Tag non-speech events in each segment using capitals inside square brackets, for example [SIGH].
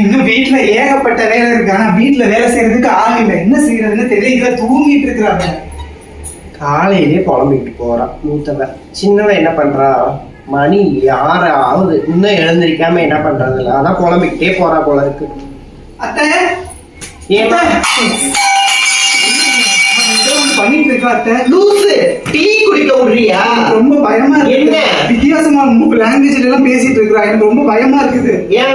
இன்னும் வீட்டுல ஏகப்பட்ட வேலை இருக்கு. ஆனா வீட்டுல வேலை செய்யறதுக்கு ஆள் இல்லை. என்ன செய்யறதுன்னு தெரியல. இதுல தூங்கிட்டு இருக்கிறாங்க. காலையிலே புலம்பிட்டு போறான் மூத்தவன் சின்னவன் என்ன பண்றான் மணி ஆகுது இன்னும் எழுந்திருக்காம என்ன பண்றது இல்ல அதான் புலம்பிக்கிட்டே போறா போல இருக்கு. அத்தை! ஏமா பண்ணிட்டு இருக்கா அத்தை. லூசு டீ குடிக்க விடுறியா? ரொம்ப பயமா இருக்கு? வித்தியாசமா லாங்குவேஜ்ல எல்லாம் பேசிட்டு இருக்கிறா. எனக்கு ரொம்ப பயமா இருக்குது. ஏன்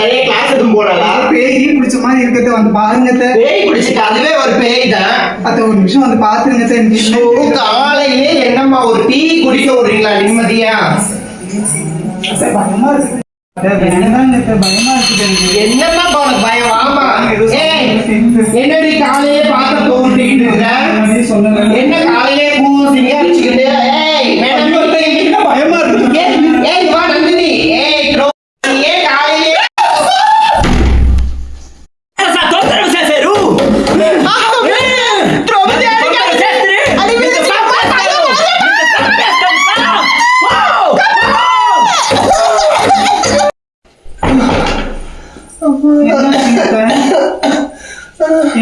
தனியா கிளாஸ் எதுவும் போனாளா பேய் பிடிச்ச மாதிரி இருக்கிறத வந்து பாருங்க. பேய் பிடிச்சிட்டு அதுவே ஒரு பேய் தான். அத்தை ஒரு நிமிஷம் வந்து பாத்துருங்க காலையிலே என்னம்மா ஒரு டீ குடிக்க விடுறீங்களா நிம்மதியா? பயமா இருக்கு. இப்ப உனக்கு பயம்? ஆமா. என்னடி காலையிலே பார்க்க தோண்டிட்டு இருக்கிற. என்ன காலையிலே பூ மேடம். என்ன பயமா இருக்கு?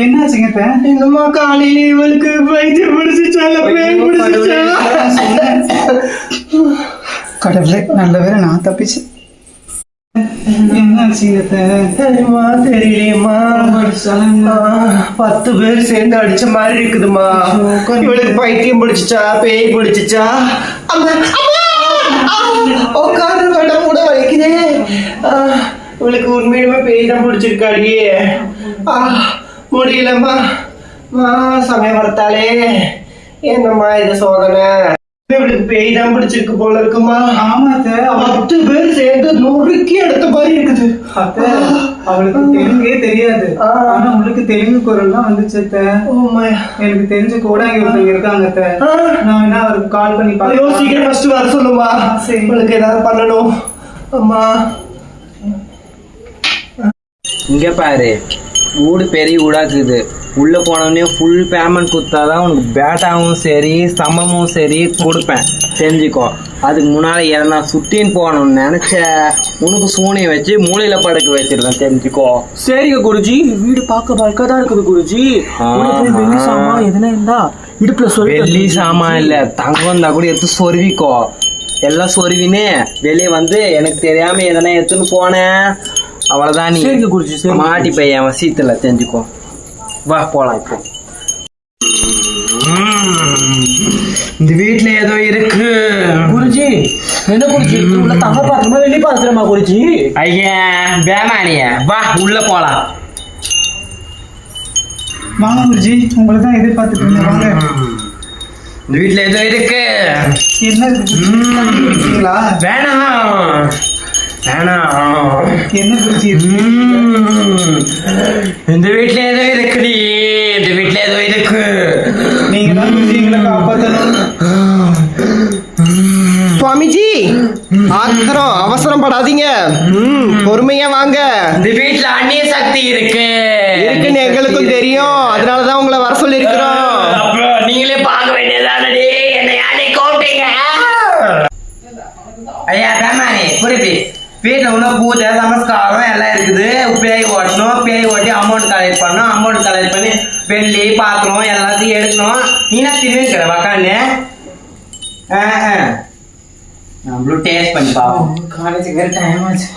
என்னாச்சுங்க அத்தை? என்னம்மா காலையிலே இவளுக்கு வயிற்று பிடிச்சிச்சால பேய் பிடிச்சிச்சா கடவுளே நல்ல வேளை நான் தப்பிச்சேன். பத்து பேர் சேர்ந்து அடிச்ச மாதிரி இருக்குதுமா இவளுக்கு பைத்தியம் பிடிச்சிச்சா? பேய் பிடிச்சிச்சா? உட்காரு வேண்டாம் கூட வலிக்குதே. இவளுக்கு உண்மையிலுமே பேய் தான் பிடிச்சிருக்காடி ஆ, முடியலம்மா. மா சமயம் வரத்தாலே என்னம்மா இது சோதனை? இவளுக்கு பேய் தான் பிடிச்சிருக்கு போல இருக்குமா? ஆமா பத்து பேர் சேர்ந்து நொறுக்கி எடுத்த மாதிரி இருக்குது. அவளுக்கு தெலுங்கே தெரியாது. ஆனா உங்களுக்கு தெலுங்கு குரல் தான் வந்துச்சு எனக்கு தெரிஞ்ச கோடாங்கி ஒருத்தவங்க இருக்காங்க. நான் வேணா அவருக்கு கால் பண்ணி. சீக்கிரம் ஃபர்ஸ்ட் வர சொல்லுமா சரி. உங்களுக்கு ஏதாவது பண்ணணும். அம்மா. இங்க பாரு. வீடு பெரிய வீடாக்குது உள்ள போனோடனே ஃபுல் பேமெண்ட் கொடுத்தாதான் உனக்கு பேட்டாவும் சரி சமமும் சரி கொடுப்பேன். தெரிஞ்சுக்கோ. அதுக்கு முன்னால எதனா சுத்தின்னு போகணும்னு நினைச்ச உனக்கு சூனியை வச்சு மூலையில படுக்க வச்சிருக்கேன் தெரிஞ்சுக்கோ. சரிங்க குருஜி. வீடு பார்க்க பல்கா தான் இருக்குது குருஜி. எதுனா இருந்தா இடுப்புல சொல்லி வெள்ளி சாமான் இல்ல தங்கம் இருந்தா கூட எடுத்து சொருவிக்கோ. எல்லாம் சொருவினே வெளியே வந்து எனக்கு தெரியாம எதனா எடுத்துன்னு போனேன். அவ்வளவுதான் நீ சரிங்க குருஜி சரி மாட்டி பையன் வசியத்துல தெரிஞ்சுக்கோ வா போலாம் இப்போ இந்த வீட்ல ஏதோ இருக்கு குருஜி என்ன குருஜி உள்ள தங்க பாத்திரமா வெள்ளி பாத்திரமா குருஜி ஐயா பேமானிய வா உள்ள போலாம் வாங்க குருஜி உங்களை தான் எதிர்பார்த்துட்டு இருந்தேன் வாங்க இந்த வீட்ல ஏதோ இருக்கு என்ன வேணாம் என்ன. இந்த வீட்ல ஏதோ இருக்குடி இந்த வீட்ல ஏதோ இருக்கு. நீங்க தான் சுவாமிஜி ஆத்திரம் அவசரம் படாதீங்க பொறுமையா வாங்க. இந்த வீட்ல அந்நிய சக்தி இருக்கு. இருக்குன்னு எங்களுக்கும் தெரியும். அதனாலதான் உங்களை இன்னும் பூஜை நமஸ்காரம் எல்லாம் இருக்குது. பேய் ஓட்டணும். பேய் ஓட்டி அமௌண்ட் கலெக்ட் பண்ணணும். அமௌண்ட் கலெக்ட் பண்ணி வெள்ளி பாத்திரம் எல்லாத்தையும் எடுக்கணும். நீனா திரும்பிக்கிற உக்காந்து. நம்மளும் டேஸ்ட் பண்ணி பார்ப்போம். காலேஜுக்கு வேற டைம் ஆச்சு.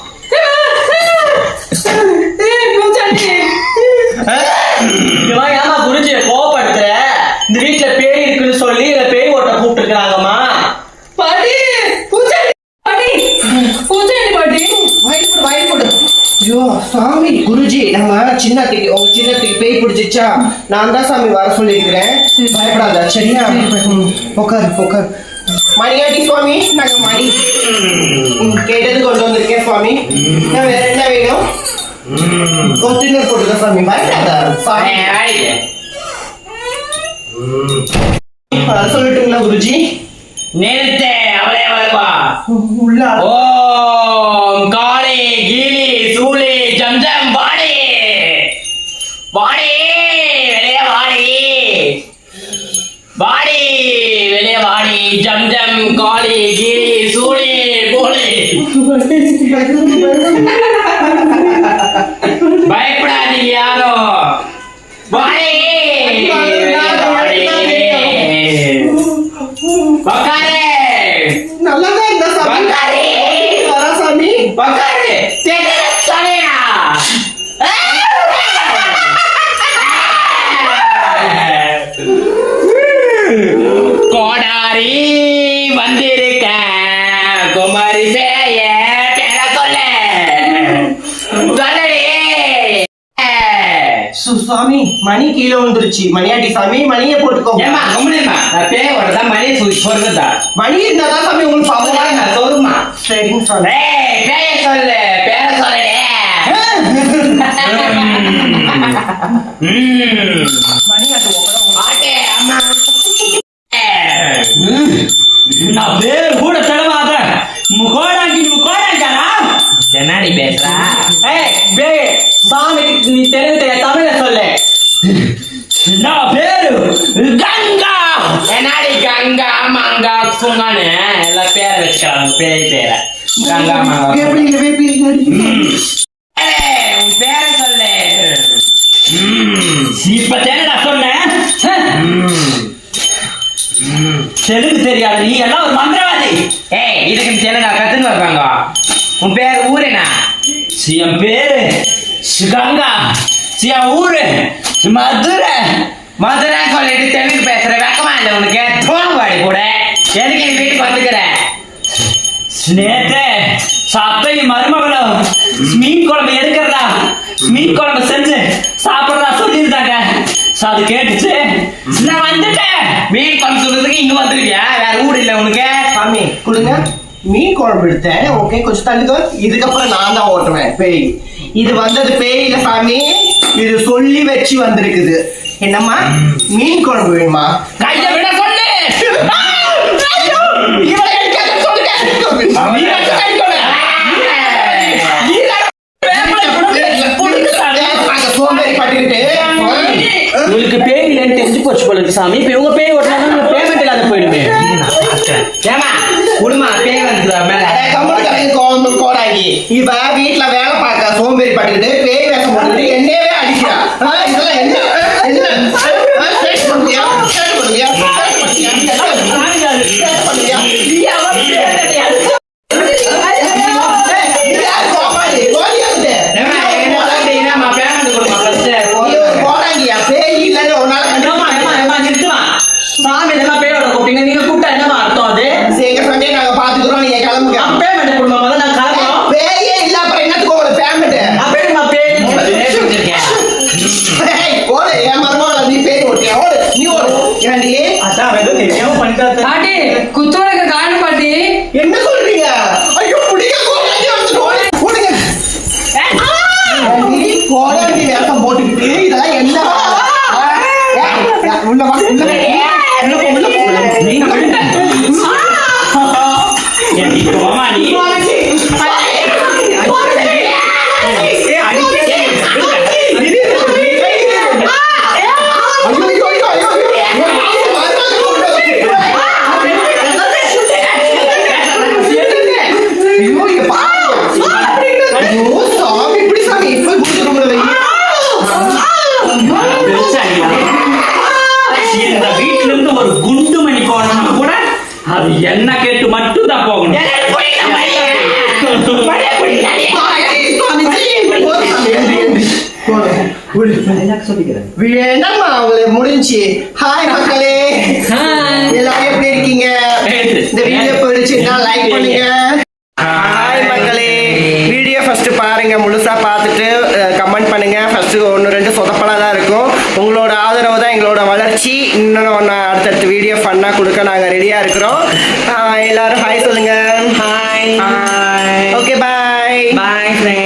இவன் ஏமா குருஜி கோவப்படுத்துற? இந்த வீட்டுல பேய் இருக்குன்னு சொல்லி இத பேய் ஓட்ட கூப்பிட்டு இருக்காங்கம்மா குருஜி நம்ம சின்னத்துக்கு உங்க சின்னத்துக்கு பேய் பிடிச்சிச்சா நான் தான் சாமி வர சொல்லியிருக்கிறேன். பயப்படாத சரியா? உட்காரு உட்காரு மணியாட்டி சுவாமி நாங்க மணி. கேட்டது கொண்டு வந்திருக்கேன் சுவாமி. நான் வேற என்ன வேணும்? கொத்தினர் போட்டுக்க சாமி பயப்படாத. சொல்லட்டுங்களா குருஜி? நிறுத்து அவளே வருவா உள்ள ஓம் காளி கீழி சூளி ஜம்ஜம் வாடி வாடி வெளியே வாடி வாடி வெளியே வாடி ஜம் காளி கீழி சூழி போலி. [LAUGHS] கோடாரி வந்திருக்க. குமாரி பேய சுவாமி மணி கீழே வந்துருச்சு மணியாட்டி சாமி மணியை போட்டுக்கோ. ஏமா கம்முனேமா நான் பேய் வரதா மணியை சுவிட்ச் போடுறதா மணி இருந்தாதான் சாமி உங்களுக்கு பாவமா நான் சொல்லுமா? சரிங்க சொல்லு ஏய் பேய சொல்லு. பேர சொல்லு. எப்படி ஏய், உன் பேரை சொல்லு. இப்ப தெரியுடா சொன்னேன் தெலுங்கு தெரியாது. நீ எல்லாம் ஒரு மந்திரவாதி. ஏய் இதுக்கு தெலுங்கா கத்துன்னு இருக்காங்க உன் பேர் ஊரேனா என் பேரு. கங்கா என் ஊரு. மதுரை. மதுரை சொல்லிட்டு தெலுங்கு பேசுற வெக்கமா இல்லை உனக்கு. தோணுவாடி கூட. எதுக்கு என் வீட்டுக்கு வந்துக்கிற? நேத்து சத்தையும் மருமகளும் மீன் குழம்பு எடுக்கிறதா? மீன் குழம்பு செஞ்சு சாப்பிடுறதா சொல்லியிருந்தாங்க. So அது கேட்டுச்சு. நான் வந்துட்டேன். மீன் குழம்பு சொல்றதுக்கு இங்க வந்துருக்கியா? வேற ஊர் இல்லை உனக்கு. சாமி கொடுங்க. மீன் குழம்பு எடுத்தேன். ஓகே கொஞ்சம் தள்ளுங்க இதுக்கப்புறம் நான் தான் ஓட்டுவேன். பேய். இது வந்தது பேய் இல்ல சாமி. இது சொல்லி வச்சு வந்திருக்குது. என்னம்மா? மீன் குழம்பு வேணுமா? கையை இருக்கு சாமி இப்ப இவங்க பேய் ஓட்டினா பேமெண்ட் இல்லாத போயிடுமே. ஏமா குடுமா பேய் வந்து மேல. அட, கம்முனு கிடக்கு கோடாங்கி. இவ வீட்டுல வேலை பார்க்க சோம்பேறி பட்டுக்கிட்டு பேய் வேஷம் போட்டுக்கிட்டு என்னவே அடிக்கிறா. Cotò கேட்டு மட்டும் தான் போகணும். என்னம்மா உங்களுக்கு முடிஞ்சு ஹாய் மக்களே எல்லாரும் எப்படி இருக்கீங்க இந்த வீடியோ பிடிச்சிருந்தா லைக் பண்ணுங்க ஹாய் மக்களே வீடியோ ஃபர்ஸ்ட் பாருங்க முழுசா பார்த்துட்டு கமெண்ட் பண்ணுங்க ஃபர்ஸ்ட் ஒன்று ரெண்டு சொதப்பலா தான் இருக்கும் உங்களோட ஆதரவு தான் எங்களோட வளர்ச்சி இன்னும் ஒன்று அடுத்தடுத்த வீடியோ ஃபன்னாக கொடுக்க நாங்கள் ரெடியாக இருக்கிறோம் ஆஹ் எல்லாரும் ஹாய் சொல்லுங்க. Hi Hi. Okay bye bye friend